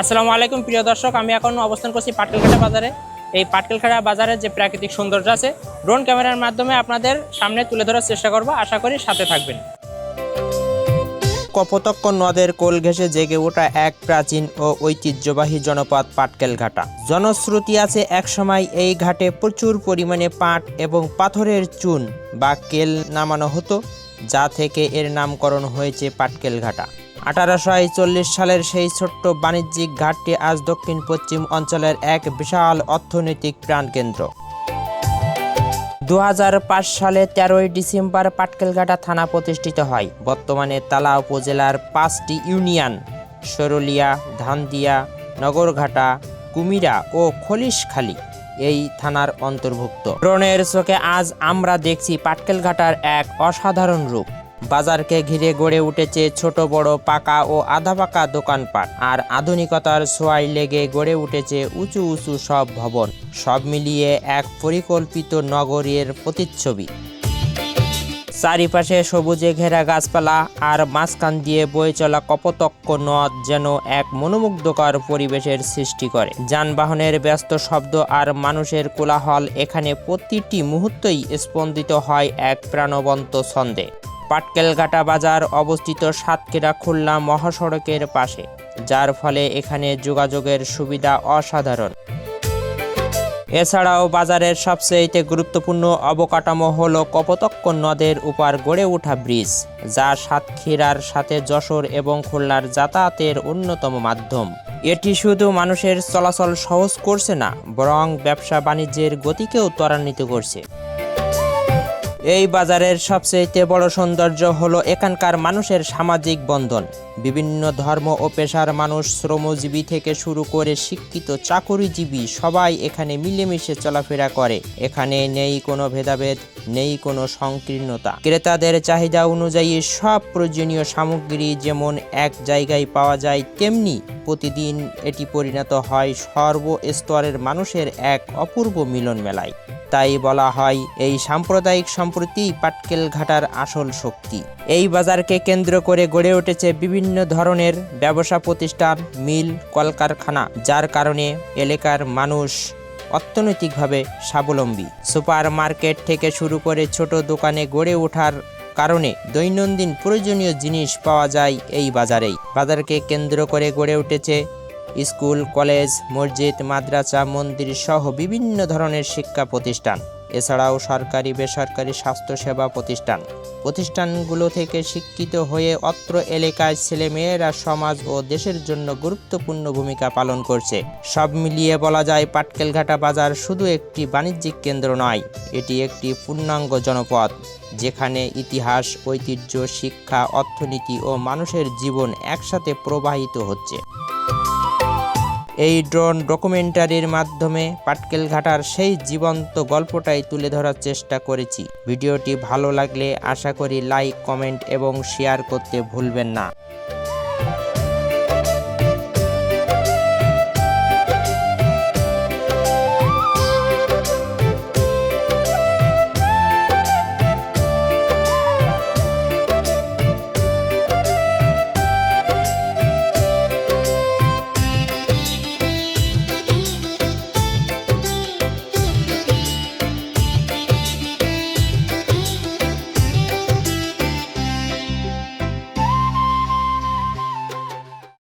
আসসালামু আলাইকুম, প্রিয় দর্শক। আমি এখন অবস্থান করছি পাটকেলঘাটা বাজারে। এই পাটকেলঘাটা বাজারের যে প্রাকৃতিক সৌন্দর্য আছে, ড্রোন ক্যামেরার মাধ্যমে আপনাদের সামনে তুলে ধরার চেষ্টা করব। আশা করি সাথে থাকবেন। কপোতক্ষ নদের কোল ঘেঁষে জেগে ওঠা এক প্রাচীন ও ঐতিহ্যবাহী জনপদ পাটকেলঘাটা। জনশ্রুতি আছে একসময় এই ঘাটে প্রচুর পরিমাণে পাট এবং পাথরের চুন বা কেল নামানো হতো, যা থেকে এর নামকরণ হয়েছে পাটকেলঘাটা। আঠারোশো চল্লিশ সালের সেই ছোট্ট বাণিজ্যিক ঘাটটি আজ দক্ষিণ পশ্চিম অঞ্চলের এক বিশাল অর্থনৈতিক প্রাণকেন্দ্র। দু হাজার পাঁচ সালে তেরোই ডিসেম্বর পাটকেলঘাটা থানা প্রতিষ্ঠিত হয়। বর্তমানে তালা উপজেলার পাঁচটি ইউনিয়ন সরলিয়া, ধানদিয়া, নগরঘাটা, কুমিরা ও খলিশখালী এই থানার অন্তর্ভুক্ত। ড্রোনের চোখে আজ আমরা দেখছি পাটকেলঘাটার এক অসাধারণ রূপ। বাজারকে ঘিরে গড়ে উঠেছে ছোট, বড়, পাকা ও আধা পাকা দোকানপাট। আর আধুনিকতার ছোঁয়ায় লেগে গড়ে উঠেছে উঁচু উঁচু সব ভবন। সব মিলিয়ে এক পরিকল্পিত নগরীর প্রতিচ্ছবি। চারিপাশে সবুজে ঘেরা গাছপালা আর মাঝখান দিয়ে বয়ে চলা কপতক্ষ নদ যেন এক মনোমুগ্ধকর পরিবেশের সৃষ্টি করে। যানবাহনের ব্যস্ত শব্দ আর মানুষের কোলাহল এখানে প্রতিটি মুহূর্তেই স্পন্দিত হয় এক প্রাণবন্ত ছন্দে। পাটকেলঘাটা বাজার অবস্থিত সাতক্ষীরা খুলনা মহাসড়কের পাশে, যার ফলে এখানে যোগাযোগের সুবিধা অসাধারণ। এছাড়াও বাজারের সবচেয়ে গুরুত্বপূর্ণ অবকাঠামো হল কপোতক্ষ নদের উপর গড়ে ওঠা ব্রিজ, যা সাতক্ষীরার সাথে যশোর এবং খুলনার যাতায়াতের অন্যতম মাধ্যম। এটি শুধু মানুষের চলাচল সহজ করছে না, বরং ব্যবসা বাণিজ্যের গতিকেও ত্বরান্বিত করছে। এই বাজারের সবচেয়ে বড় সৌন্দর্য হলো এখানকার মানুষের সামাজিক বন্ধন। বিভিন্ন ধর্ম ও পেশার মানুষ শ্রমজীবী থেকে শুরু করে শিক্ষিত, চাকরিজীবী সবাই এখানে মিলেমিশে চলাফেরা করে। এখানে নেই কোনো ভেদাভেদ, নেই কোনো সংকীর্ণতা। ক্রেতাদের চাহিদা অনুযায়ী সব প্রয়োজনীয় সামগ্রী যেমন এক জায়গায় পাওয়া যায়, তেমনি প্রতিদিন এটি পরিণত হয় সর্বস্তরের মানুষের এক অপূর্ব মিলন মেলায় তাই বলা হয়, এই সাম্প্রদায়িক সম্প্রতি পাটকেল ঘাটার আসল শক্তি। এই বাজারকে কেন্দ্র করে গড়ে উঠেছে বিভিন্ন ধরনের ব্যবসা প্রতিষ্ঠান, মিল, কলকারখানা, যার কারণে এলাকার মানুষ অর্থনৈতিকভাবে স্বাবলম্বী। সুপার মার্কেট থেকে শুরু করে ছোট দোকানে গড়ে ওঠার কারণে দৈনন্দিন প্রয়োজনীয় জিনিস পাওয়া যায় এই বাজারেই। বাজারকে কেন্দ্র করে গড়ে উঠেছে স্কুল, কলেজ, মসজিদ, মাদ্রাসা, মন্দির সহ বিভিন্ন ধরনের শিক্ষা প্রতিষ্ঠান। এছাড়াও সরকারি, বেসরকারি স্বাস্থ্যসেবা প্রতিষ্ঠান। প্রতিষ্ঠানগুলো থেকে শিক্ষিত হয়ে অত্র এলাকায় ছেলেমেয়েরা সমাজ ও দেশের জন্য গুরুত্বপূর্ণ ভূমিকা পালন করছে। সব মিলিয়ে বলা যায়, পাটকেলঘাটা বাজার শুধু একটি বাণিজ্যিক কেন্দ্র নয়, এটি একটি পূর্ণাঙ্গ জনপদ, যেখানে ইতিহাস, ঐতিহ্য, শিক্ষা, অর্থনীতি ও মানুষের জীবন একসাথে প্রবাহিত হচ্ছে। এই ড্রোন ডকুমেন্টারির মাধ্যমে পাটকেলঘাটার সেই জীবন্ত গল্পটাই তুলে ধরার চেষ্টা করেছি। ভিডিওটি ভালো লাগলে আশা করি লাইক, কমেন্ট এবং শেয়ার করতে ভুলবেন না।